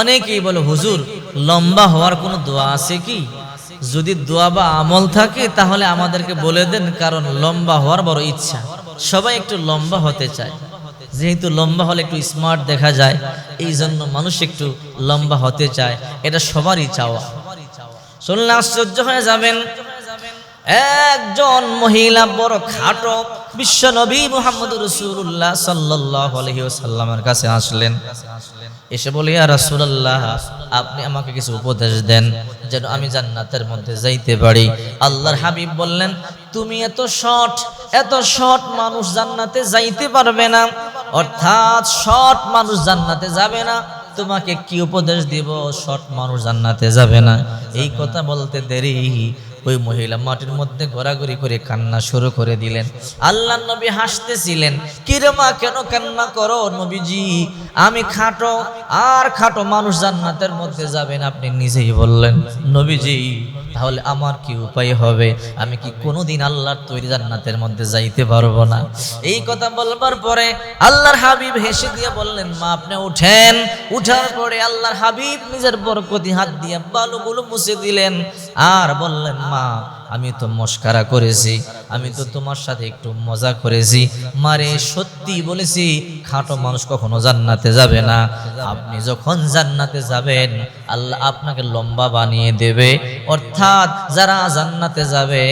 অনেকেই বলে, হুজুর, লম্বা হওয়ার কোনো দোয়া আছে কি? যদি দোয়া বা আমল থাকে, তাহলে আমাদেরকে বলে দেন, কারণ লম্বা হওয়ার বড় ইচ্ছা। সবাই একটু লম্বা হতে চায়। যেহেতু লম্বা হলে একটু স্মার্ট দেখা যায় এই জন্য মানুষ একটু লম্বা হতে চায়। এটা সবারই চাওয়া। শুনলে আশ্চর্য হয়ে যাবেন। একজন মহিলা বড় খাটো বিশ্ব নবী মোহাম্মদ রসুল্লাহ সাল্লাহ আলহিউসাল্লামের কাছে আসলেন। এসে বলি আর রাসূলুল্লাহ, আপনি আমাকে কিছু উপদেশ দেন যেন আমি জান্নাতের মধ্যে যাইতে পারি। আল্লাহর হাবিব বললেন, তুমি এত শর্ট এত শর্ট মানুষ জান্নাতে যাইতে পারবে না। অর্থাৎ শর্ট মানুষ জান্নাতে যাবে না। তোমাকে কি উপদেশ দিব? শর্ট মানুষ জান্নাতে যাবে না। এই কথা বলতে দেরি। ওই মহিলা মাটির মধ্যে ঘোরাঘুরি করে কান্না শুরু করে দিলেন। আল্লাহ নবী হাসতেছিলেন কিরে মা, কেন কান্না করো নবীজি? আমি খাটো, আর খাটো মানুষ জান্নাতের মধ্যে যাবেন আপনি নিজেই বললেন। নবীজি, তাহলে আমার কি উপায় হবে? আমি কি কোনোদিন আল্লাহর তৈরি জান্নাতের মধ্যে যাইতে পারব না? এই কথা বলবার পরে আল্লাহর হাবিব হেসে দিয়ে বললেন, মা, আপনি উঠেন। উঠার পরে আল্লাহর হাবিব নিজের বরকতি হাত দিয়ে বালুগুলো মুছে দিলেন। আর বললেন, মা আমি তো মস্কারা করেছি, আমি তো তোমার সাথে একটু মজা করেছি। মারে, সত্যি বলেছি, খাটো মানুষ কখনো জান্নাতে যাবে না। আপনি যখন জান্নাতে যাবেন, আল্লাহ আপনাকে লম্বা বানিয়ে দেবে। অর্থাৎ যারা জান্নাতে যাবে,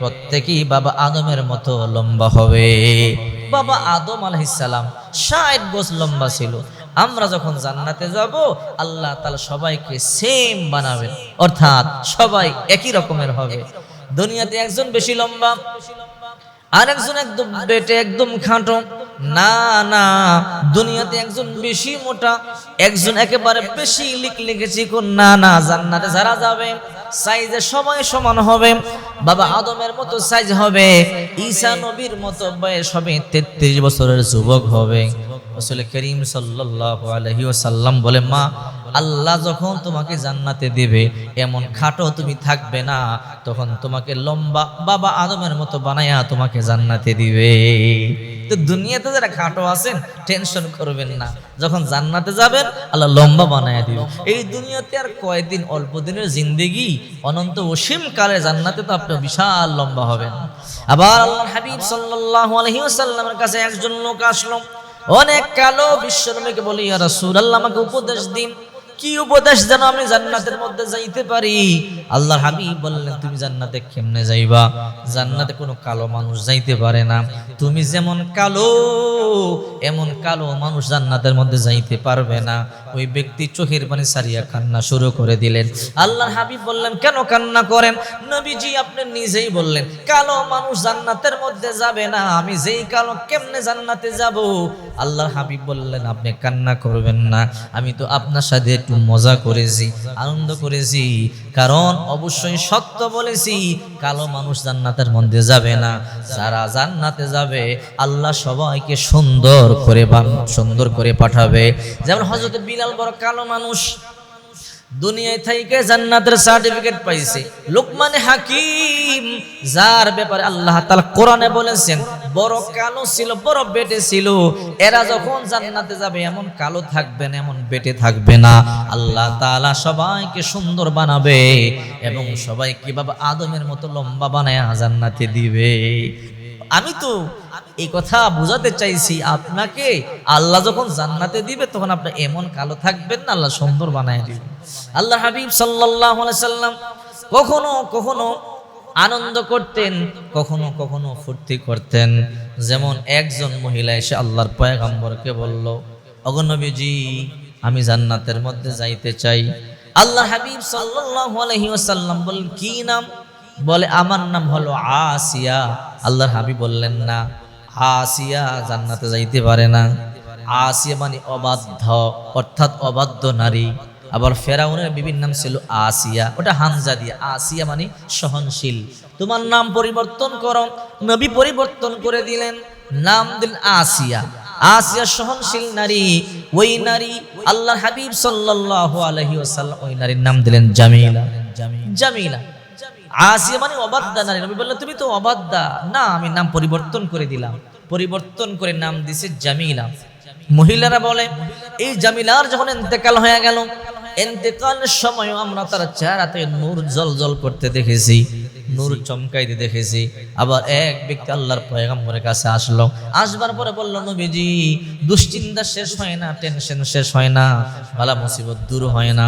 প্রত্যেকেই বাবা আদমের মতো লম্বা হবে। বাবা আদম আলহিসাল্লাম ষাট গোছ লম্বা ছিল। আমরা যখন জান্নাতে যাব, আল্লাহ তালা সবাইকে সেম বানাবেন। অর্থাৎ সবাই একই রকমের হবে। দুনিয়াতে একজন বেশি লম্বা, আরেকজন একদম বেটে, একদম খাটো। না না, দুনিয়াতে একজন বেশি মোটা, একজন একেবারে বেশি লিক লিখেছি কোন না না, জান্নাতে যারা যাবে সাইজে সময় সমান হবে। বাবা আদমের মতো সাইজ হবে, ঈসা নবীর মতো বয়স হবে, তেত্রিশ বছরের যুবক হবে। রসুল করিম সাল্লাল্লাহু আলাইহি ওয়াসাল্লাম বলে, মা, আল্লাহ যখন তোমাকে জান্নাতে দেবে, এমন খাটো তুমি থাকবে না। তখন তোমাকে লম্বা বাবা আদমের মতো বানায়া তোমাকে জান্নাতে দিবে। তো দুনিয়াতে যারা খাটো আছেন, টেনশন করবেন না। যখন জান্নাতে যাবেন, আল্লাহ লম্বা বানায়া দিবে। এই দুনিয়াতে আর কয়েকদিন অল্প দিনের জিন্দেগি, অনন্ত অসীম কালে জান্নাতে তো আপনি বিশাল লম্বা হবেন। আবার আল্লাহ হাবিব সাল্লাল্লাহু আলাইহি ওয়াসাল্লামের কাছে একজন লোক আসলো। অনেক কালো বিশ্বনবীকে বলি রাসূল আল্লাহ আমাকে উপদেশ দিন। কি উপদেশ যেন আমি জান্নাতের মধ্যে যাইতে পারি? আল্লাহর হাবিব বললেন, তুমি জান্নাতে কেমনে যাইবা? জান্নাতে কোনো কালো মানুষ যাইতে পারে না। তুমি যেমন কালো, এমন কালো মানুষ জান্নাতের মধ্যে যাইতে পারবে না। ওই ব্যক্তি চোখের পানি সারিয়া কান্না শুরু করে দিলেন। আল্লাহর হাবিব বললেন, কেন কান্না করেন? নবীজি আপনি নিজেই বললেন, কালো মানুষ জান্নাতের মধ্যে যাবে না। আমি যেই কালো কেমনে জান্নাতে যাব? আল্লাহর হাবিব বললেন, আপনি কান্না করবেন না। আমি তো আপনার সাথে মজা করেছি, আনন্দ করেছি। কারণ অবশ্যই সত্য বলেছি, কালো মানুষ জান্নাতের মধ্যে যাবে না। যারা জান্নাতে যাবে, আল্লাহ সবাইকে সুন্দর করে সুন্দর করে পাঠাবে। যেমন হজরত বিলাল বড় কালো মানুষ, দুনিয়ায় থেকে জান্নাতের সার্টিফিকেট পাইছে। লোকমানে হাকিম, যার ব্যাপারে আল্লাহ তাআলা কোরআনে বলেছেন বড় কালো ছিল, বড় বেটে ছিল। এরা যখন জান্নাতে যাবে, এমন কালো থাকবে না, এমন বেটে থাকবে না। আল্লাহ তাআলা সবাইকে সুন্দর বানাবে এবং সবাইকে বাবা আদমের মতো লম্বা বানায় জান্নাতে দিবে। আমি তো এই কথা বোঝাতে চাইছি, আপনাকে আল্লাহ যখন জান্নাতে দিবে, তখন আপনি এমন কালো থাকবেন না, আল্লাহ সুন্দর বানায় দিবে আল্লাহ হাবিব সাল্লাল্লাহু আলাইহি সাল্লাম কখনো কখনো আনন্দ করতেন, কখনো কখনো ফুর্তি করতেন। যেমন একজন মহিলা এসে আল্লাহর পয়গম্বরকে বলল অগনবীজি আমি জান্নাতের মধ্যে যাইতে চাই। আল্লাহ হাবিব ওয়াসাল্লাম বলেন কি নাম? বলে, আমার নাম হলো আসিয়া। আল্লাহর হাবিব বললেন, না, আসিয়া জান্নাতে যাইতে পারে না। আসিয়া মানে অবাধ্য, অর্থাৎ অবাধ্য নারী। আবার ফেরাউনের বিভিন্ন নাম ছিল আসিয়া। ওটা হানজা দিয়ে। আসিয়া মানে সহনশীল। তোমার নাম পরিবর্তন করো। নবী পরিবর্তন করে দিলেন। নাম দিল আসিয়া। আসিয়া সহনশীল নারী। ওই নারী আল্লাহ হাবিব সাল্লাল্লাহু আলাইহি ওয়াসাল্লাম, ওই নারীর নাম দিলেন জামিলা। জামিলা। আসিয়া মানে অবাধ্যা নারী। নবী বললেন, তুমি তো অবাধ্যা। না, আমি নাম পরিবর্তন করে দিলাম। পরিবর্তন করে নাম দিছে জামিলা। মহিলারা বলে, এই জামিলার যখন ইন্তেকাল হয়ে গেল ইন্তেকালের সময় আমরা তার চেহারাতে নূর জল জল করতে দেখেছি, নূর চমকাইতে দেখেছি। আবার এক ব্যক্তি আল্লাহর পয়গম্বরের কাছে আসলো। আসবার পরে বলল, নবীজি, দুশ্চিন্তা শেষ হয় না টেনশন শেষ হয় না, বালা মুসিবত দূর হয় না।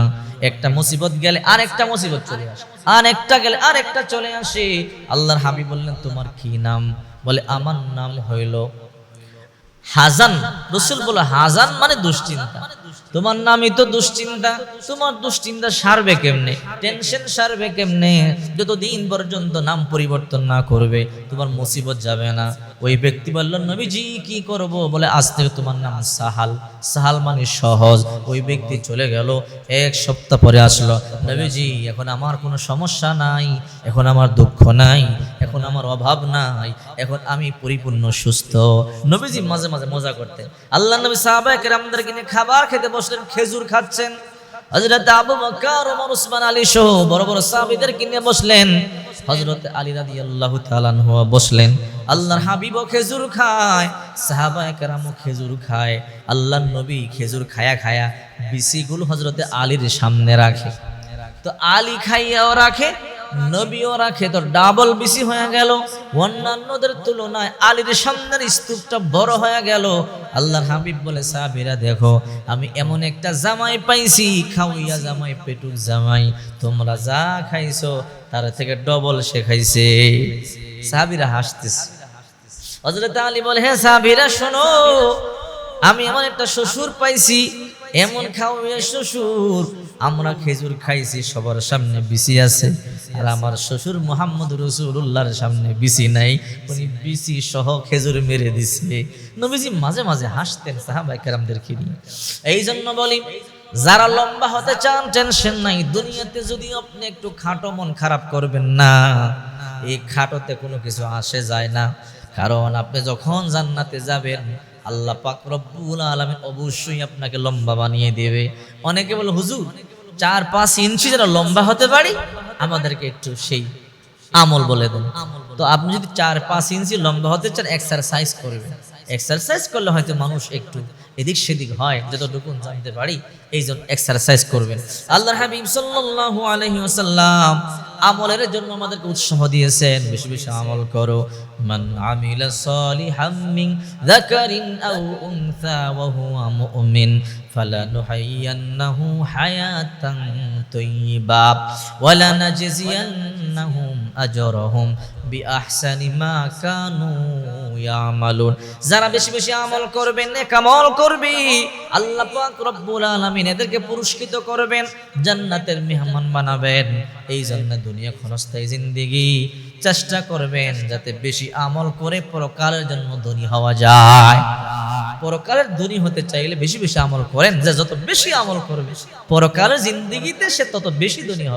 একটা মুসিবত গেলে আরেকটা মুসিবত চলে আসে, আরেকটা গেলে আরেকটা চলে আসে। আল্লাহর হাবি বললেন, তোমার কি নাম? বলে, আমার নাম হইল হাজান। রসুল বলো হাজান মানে দুশ্চিন্তা। তোমার নামই তো দুশ্চিন্তা, তোমার দুশ্চিন্তা সারবে কেমনে? টেনশন সারবে কেমনে? যতদিন পর্যন্ত নাম পরিবর্তন না করবে, তোমার মুসিবত যাবে না। ওই ব্যক্তি বলল, নবীজি, কি করব? বলে, আজ থেকে তোমার নাম সাহাল। সাহাল মানে সহজ। ওই ব্যক্তি চলে গেল, এক সপ্তাহ পরে আসলো, নবীজি, এখন আমার কোনো সমস্যা নাই, এখন আমার দুঃখ নাই, এখন আমার অভাব নাই, এখন আমি পরিপূর্ণ সুস্থ। নবীজি মাঝে মাঝে মজা করতেন। আল্লাহ নবী সাহাবায়ে কেরামদেরকে নিয়ে খাবার খেতে বসলেন, খেজুর খাচ্ছেন। হযরত আবু বকর ওমর উসমান আলী সহ বড় বড় সাহাবীদেরকে নিয়ে বসলেন। হযরত আলী রাদিয়াল্লাহু তাআলা আনহু বসলেন। আল্লাহর হাবিব খেজুর খায়, সাহাবায়ে কেরামও খেজুর খায়, আল্লাহর নবী খেজুর খায়া খায়া বিসিগুলো হযরতে আলীর সামনে রাখে। তো আলী খাইয়াও রাখে নবীও রাখে তো ডাবল বেশি হয়ে গেল। অন্যান্যদের তুলনায় আলীর সামনের স্তূপটা বড় হয়ে গেল। আল্লাহর হাবিব বলে, সাহাবীরা, দেখো, আমি এমন একটা জামাই পাইছি, খাওয়াইয়া জামাই, পেটুক জামাই, তোমরা যা খাইছো, তার থেকে ডবল সে খাইছে। সাহাবীরা হাসতেছে। হজরত আলী বলে হ্যাঁ সাহাবীরা, শোনো, আমি এমন একটা শ্বশুর পাইছি এমন খাওয়া শ্বশুর, আমরা খেজুর খাইছি, সবার সামনে বিসি আছে। আর আমার শ্বশুর মোহাম্মদ রসুল্লাহর সামনে বিসি নাই, উনি বিসি সহ খেজুর মেরে দিছে। নবীজি মাঝে মাঝে হাসতেন সাহাবাই কেরামদেরকে নিয়ে এই জন্য বলি, যারা লম্বা হতে চান, টেনশন নাই, দুনিয়াতে যদি আপনি একটু খাটো মন খারাপ করবেন না, এই খাটোতে কোনো কিছু আসে যায় না। কারণ আপনি যখন জান্নাতে যাবেন আল্লাহ পাক রব্বুল আলামিন অবশ্যই আপনাকে লম্বা বানিয়ে দেবে। অনেকে বলে, হুজুর, চার পাঁচ ইঞ্চি যারা লম্বা হতে পারি? আমাদেরকে একটু সেই আমল বলে দেন। তো আপনি যদি চার পাঁচ ইঞ্চি লম্বা হতে চান এক্সারসাইজ করবেন। এক্সারসাইজ করলে হয়তো মানুষ একটু এদিক সেদিক হয়, যতটুকু জানতে পারি, এই জন্য এক্সারসাইজ করবেন। আল্লাহ হাবিব সাল্লাল্লাহু আলাইহি ওয়াসাল্লাম আমলের জন্য আমাদেরকে উৎসাহ দিয়েছেন। বেশি বেশি আমল করো। মান আমিলা সালিহাম মিন যাকারিন আও উনসা ওয়া হুয়া মুমিন ফালানুহাইয়ান্নাহু হায়াতান তাইয়্যিবা ওয়া লানাজজিয়ান্নাহুম আজরাহুম বিআহসানি মা কানু ইয়ামালুন। যারা বেশি বেশি আমল করবেন নেক আমল করবি, আল্লাহ পাক রব্বুল আলামিন এদেরকে পুরস্কৃত করবেন, জান্নাতের মেহমান বানাবেন। এই জন্য দুনিয়া ক্ষণস্থায়ী জিন্দেগি চেষ্টা করবেন, যাতে বেশি আমল করে পরকালের জন্য ধনী হওয়া যায়। পরকালের ধনী হতে চাইলে বেশি বেশি আমল করেন, যে যত বেশি আমল করবে, পরকালের জিন্দিগিতে সে তত বেশি ধনী হবে।